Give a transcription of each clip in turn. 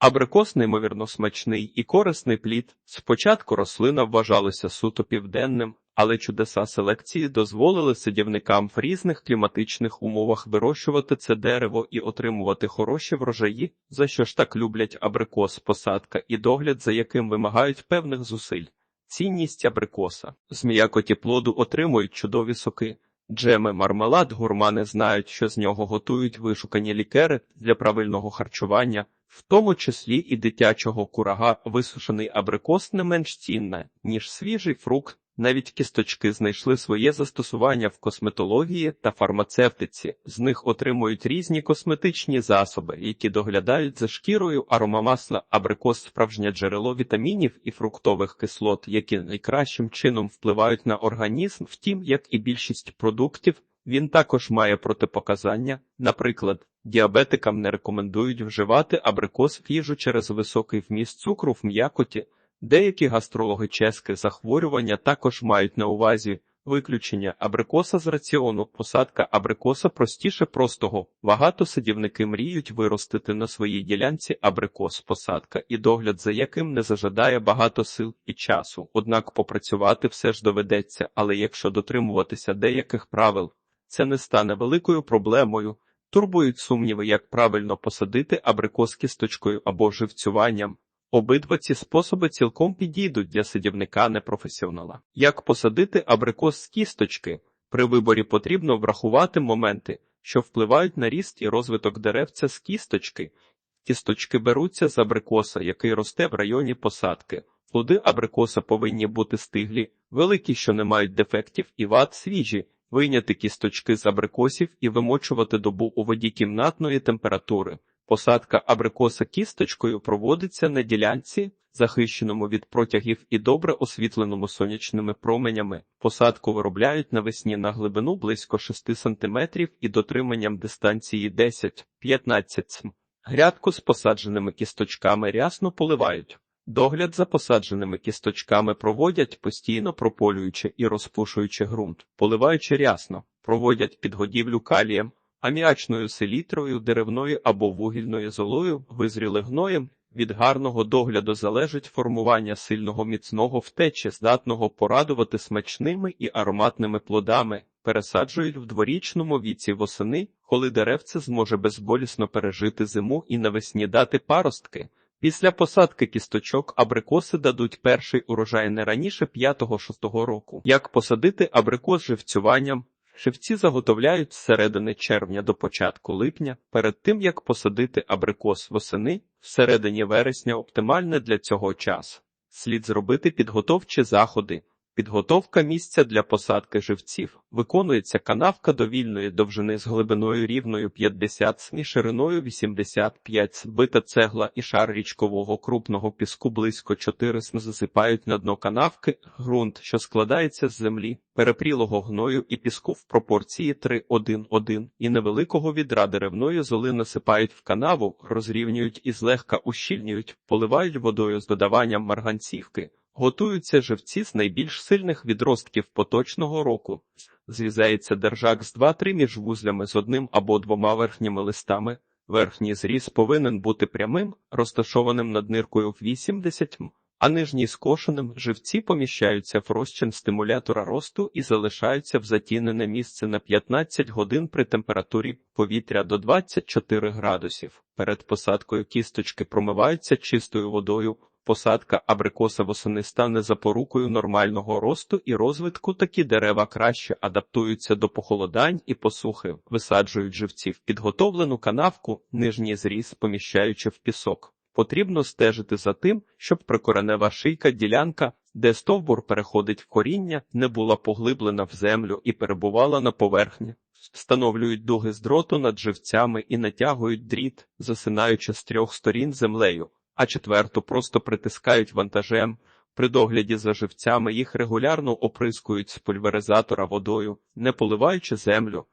Абрикос неймовірно смачний і корисний плід. Спочатку рослина вважалася суто південним, але чудеса селекції дозволили садівникам в різних кліматичних умовах вирощувати це дерево і отримувати хороші врожаї, за що ж так люблять абрикос, посадка і догляд, за яким вимагають певних зусиль. Цінність абрикоса. З м'якоті плоду отримують чудові соки. Джеми, мармелад, гурмани знають, що з нього готують вишукані лікери для правильного харчування, в тому числі і дитячого курага висушений абрикос не менш цінне, ніж свіжий фрукт. Навіть кісточки знайшли своє застосування в косметології та фармацевтиці. З них отримують різні косметичні засоби, які доглядають за шкірою аромамасла абрикос справжнє джерело вітамінів і фруктових кислот, які найкращим чином впливають на організм. Втім, як і більшість продуктів, він також має протипоказання. Наприклад, діабетикам не рекомендують вживати абрикос в їжу через високий вміст цукру в м'якоті. Деякі гастрологічні захворювання також мають на увазі виключення абрикоса з раціону. Посадка абрикоса простіше простого. Багато садівники мріють виростити на своїй ділянці абрикос посадка і догляд за яким не зажадає багато сил і часу. Однак попрацювати все ж доведеться, але якщо дотримуватися деяких правил, це не стане великою проблемою. Турбують сумніви, як правильно посадити абрикос кісточкою або живцюванням. Обидва ці способи цілком підійдуть для садівника непрофесіонала. Як посадити абрикос з кісточки? При виборі потрібно врахувати моменти, що впливають на ріст і розвиток деревця з кісточки. Кісточки беруться з абрикоса, який росте в районі посадки. Плоди абрикоса повинні бути стиглі, великі, що не мають дефектів, і ват свіжі. Вийняти кісточки з абрикосів і вимочувати добу у воді кімнатної температури. Посадка абрикоса кісточкою проводиться на ділянці, захищеному від протягів і добре освітленому сонячними променями. Посадку виробляють навесні на глибину близько 6 см і дотриманням дистанції 10-15 см. Грядку з посадженими кісточками рясно поливають. Догляд за посадженими кісточками проводять постійно прополюючи і розпушуючи ґрунт, поливаючи рясно, проводять підгодівлю калієм, аміачною селітрою, деревною або вугільною золою, визріли гноєм. Від гарного догляду залежить формування сильного міцного втечі, здатного порадувати смачними і ароматними плодами, пересаджують в дворічному віці восени, коли деревце зможе безболісно пережити зиму і навесні дати паростки. Після посадки кісточок абрикоси дадуть перший урожай не раніше 5-6 року. Як посадити абрикос живцюванням? Живці заготовляють з середини червня до початку липня, перед тим як посадити абрикос восени, всередині вересня оптимальне для цього час. Слід зробити підготовчі заходи. Підготовка місця для посадки живців. Виконується канавка довільної довжини з глибиною рівною 50 см і шириною 85 см. Бита цегла і шар річкового крупного піску близько 4 см засипають на дно канавки ґрунт, що складається з землі, перепрілого гною і піску в пропорції 3-1-1 і невеликого відра деревної золи насипають в канаву, розрівнюють і злегка ущільнюють, поливають водою з додаванням марганцівки. Готуються живці з найбільш сильних відростків поточного року. Зрізається держак з 2-3 між вузлями з одним або двома верхніми листами. Верхній зріз повинен бути прямим, розташованим над ниркою в 80 м, а нижній скошеним. Живці поміщаються в розчин стимулятора росту і залишаються в затінене місце на 15 годин при температурі повітря до 24 градусів. Перед посадкою кісточки промиваються чистою водою. Посадка абрикоса восени стане запорукою нормального росту і розвитку. Такі дерева краще адаптуються до похолодань і посухи, висаджують живці в підготовлену канавку, нижній зріз, поміщаючи в пісок. Потрібно стежити за тим, щоб прикоренева шийка ділянка, де стовбур переходить в коріння, не була поглиблена в землю і перебувала на поверхні. Встановлюють дуги з дроту над живцями і натягують дріт, засинаючи з трьох сторін землею а четверту просто притискають вантажем. При догляді за живцями їх регулярно оприскують з пульверизатора водою, не поливаючи землю.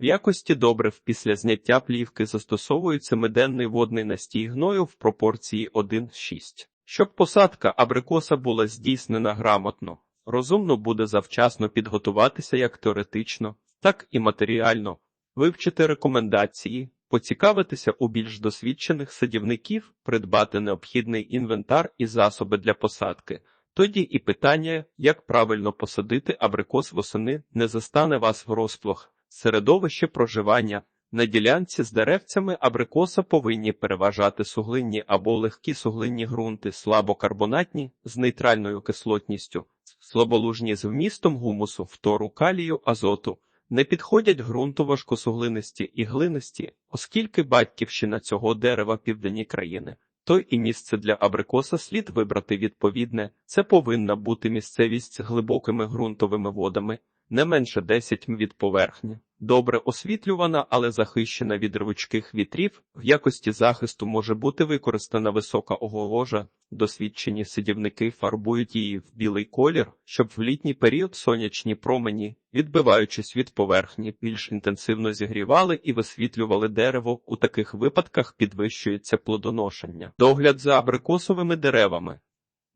В якості добрив після зняття плівки застосовується меденний водний настій гною в пропорції 1,6. Щоб посадка абрикоса була здійснена грамотно, розумно буде завчасно підготуватися як теоретично, так і матеріально, вивчити рекомендації, поцікавитися у більш досвідчених садівників, придбати необхідний інвентар і засоби для посадки. Тоді і питання, як правильно посадити абрикос восени, не застане вас врозплох. Середовище проживання на ділянці з деревцями абрикоса повинні переважати суглинні або легкі суглинні ґрунти, слабокарбонатні з нейтральною кислотністю, слаболужні з вмістом гумусу, фтору, калію, азоту. Не підходять ґрунту важкосуглинисті і глинисті, оскільки батьківщина цього дерева південні країни. То і місце для абрикоса слід вибрати відповідне. Це повинна бути місцевість з глибокими ґрунтовими водами, не менше 10 м від поверхні. Добре освітлювана, але захищена від рвучких вітрів, в якості захисту може бути використана висока огорожа. Досвідчені сидівники фарбують її в білий колір, щоб в літній період сонячні промені, відбиваючись від поверхні, більш інтенсивно зігрівали і висвітлювали дерево. У таких випадках підвищується плодоношення. Догляд за абрикосовими деревами.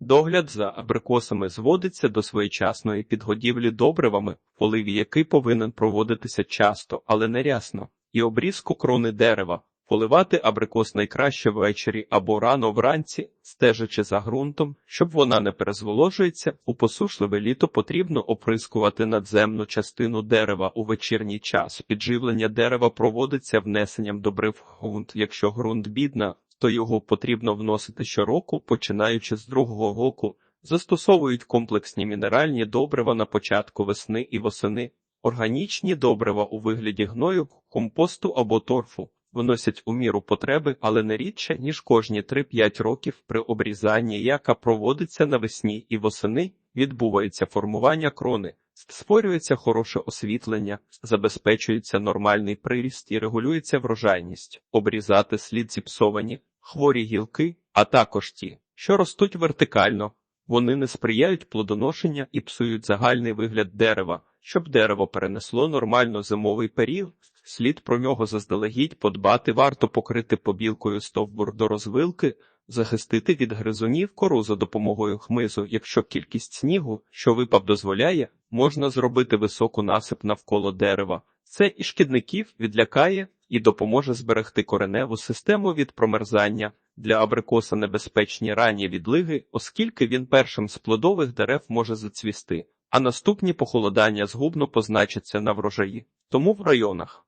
Догляд за абрикосами зводиться до своєчасної підгодівлі добривами, полив який повинен проводитися часто, але не рясно, і обрізку крони дерева. Поливати абрикос найкраще ввечері або рано вранці, стежачи за ґрунтом, щоб вона не перезволожується. У посушливе літо потрібно оприскувати надземну частину дерева у вечірній час. Підживлення дерева проводиться внесенням добрив в ґрунт. Якщо ґрунт бідна, то його потрібно вносити щороку, починаючи з другого року. Застосовують комплексні мінеральні добрива на початку весни і восени, органічні добрива у вигляді гною, компосту або торфу. Вносять у міру потреби, але не рідше, ніж кожні 3-5 років при обрізанні, яка проводиться навесні і восени, відбувається формування крони, створюється хороше освітлення, забезпечується нормальний приріст і регулюється врожайність, обрізати слід зіпсовані, хворі гілки, а також ті, що ростуть вертикально. Вони не сприяють плодоношення і псують загальний вигляд дерева. Щоб дерево перенесло нормально зимовий період, слід про нього заздалегідь подбати, варто покрити побілкою стовбур до розвилки, захистити від гризунів кору за допомогою хмизу. Якщо кількість снігу, що випав, дозволяє, можна зробити високу насип навколо дерева. Це і шкідників відлякає і допоможе зберегти кореневу систему від промерзання. Для абрикоса небезпечні ранні відлиги, оскільки він першим з плодових дерев може зацвісти, а наступні похолодання згубно позначаться на врожаї. Тому в районах,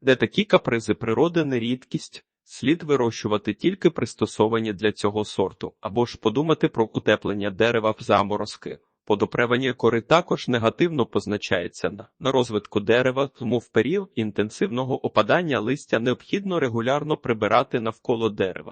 де такі капризи природи не рідкість, слід вирощувати тільки пристосовані для цього сорту, або ж подумати про утеплення дерева в заморозки. Подопревання кори також негативно позначається на, на розвитку дерева, тому в період інтенсивного опадання листя необхідно регулярно прибирати навколо дерева.